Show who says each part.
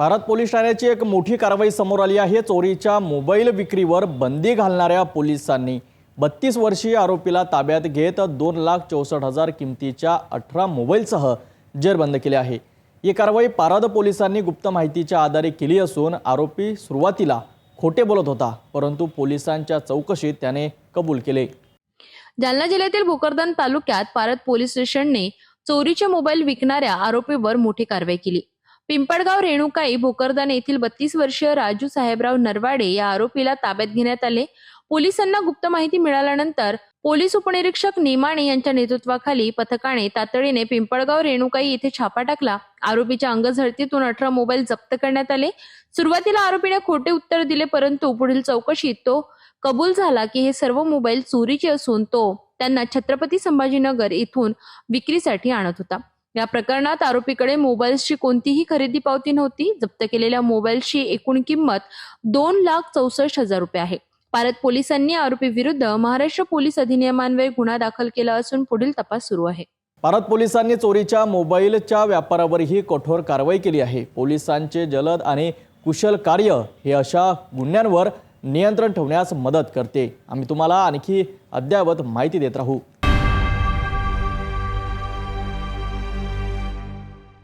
Speaker 1: Bharat police ठाण्याची एक मोठी कारवाई समोर आली आहे. चोरीच्या मोबाईल विक्रीवर बंदी घालणाऱ्या पोलिसांनी बत्तीस वर्षीय आरोपीला ताब्यात घेत दोन लाख चौसष्ट हजार किमतीच्या अठरा मोबाईलसह जेरबंद केले आहे. ही कारवाई पारद पोलिसांनी गुप्त माहितीच्या आधारे केली असून आरोपी सुरुवातीला खोटे बोलत होता परंतु पोलिसांच्या चौकशीत त्याने कबूल केले.
Speaker 2: जालना जिल्ह्यातील भोकरदन तालुक्यात पारद पोलीस स्टेशनने चोरीचे मोबाईल विकणाऱ्या आरोपीवर मोठी कारवाई केली. पिंपळगाव रेणुकाई भोकरदान येथील बत्तीस वर्षीय राजू साहेबराव नरवाडे या आरोपीला ताब्यात घेण्यात आले. पोलिसांना गुप्त माहिती मिळाल्यानंतर पोलीस उपनिरीक्षक नेमाणे यांच्या नेतृत्वाखाली पथकाने तातडीने पिंपळगाव रेणुकाई येथे छापा टाकला. आरोपीच्या अंगझडतीतून अठरा मोबाईल जप्त करण्यात आले. सुरुवातीला आरोपीने खोटे उत्तर दिले परंतु पुढील चौकशीत तो कबूल झाला की हे सर्व मोबाईल चोरीचे असून तो त्यांना छत्रपती संभाजीनगर येथून विक्रीसाठी आणत होता. या प्रकरणात आरोपीकडे मोबाईल्सची कोणतीही खरेदी पावती नव्हती. जप्त केलेल्या मोबाईलची एकूण किंमत दोन लाख चौसष्ट हजार रुपये आहे. भारत पोलिसांनी आरोपी विरुद्ध महाराष्ट्र पोलीस अधिनियमान्वये गुन्हा दाखल केला असून पुढील तपास सुरू आहे.
Speaker 1: भारत पोलिसांनी चोरीच्या मोबाईलच्या व्यापारावरही कठोर कारवाई केली आहे. पोलिसांचे जलद आणि कुशल कार्य हे अशा गुन्ह्यांवर नियंत्रण ठेवण्यास मदत करते. आम्ही तुम्हाला आणखी अद्ययावत माहिती देत राहू.